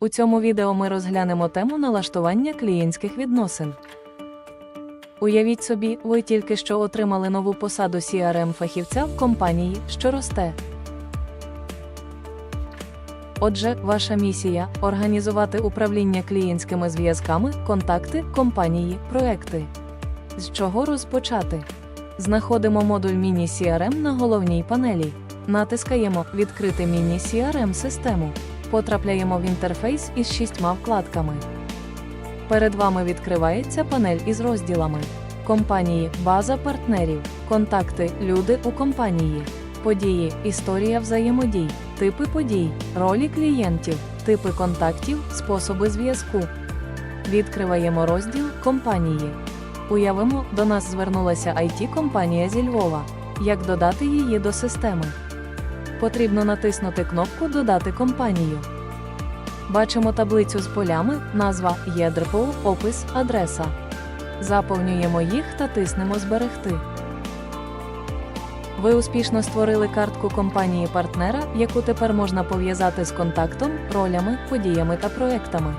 У цьому відео ми розглянемо тему налаштування клієнтських відносин. Уявіть собі, ви тільки що отримали нову посаду crm фахівця в компанії, що росте. Отже, ваша місія організувати управління клієнтськими зв'язками, контакти, компанії, проекти. З чого розпочати? Знаходимо модуль Міні CRM на головній панелі. Натискаємо Відкрити міні CRM систему. Потрапляємо в інтерфейс із шістьма вкладками. Перед вами відкривається панель із розділами: компанії, база партнерів, контакти, люди у компанії, події, історія взаємодій, типи подій, ролі клієнтів, типи контактів, способи зв'язку. Відкриваємо розділ компанії. Уявимо, до нас звернулася it компанія зі Львова. Як додати її до системи? Потрібно натиснути кнопку Додати компанію. Бачимо таблицю з полями, назва ЄДРПО, опис, адреса. Заповнюємо їх та тиснемо Зберегти. Ви успішно створили картку компанії партнера, яку тепер можна пов'язати з контактом, ролями, подіями та проектами.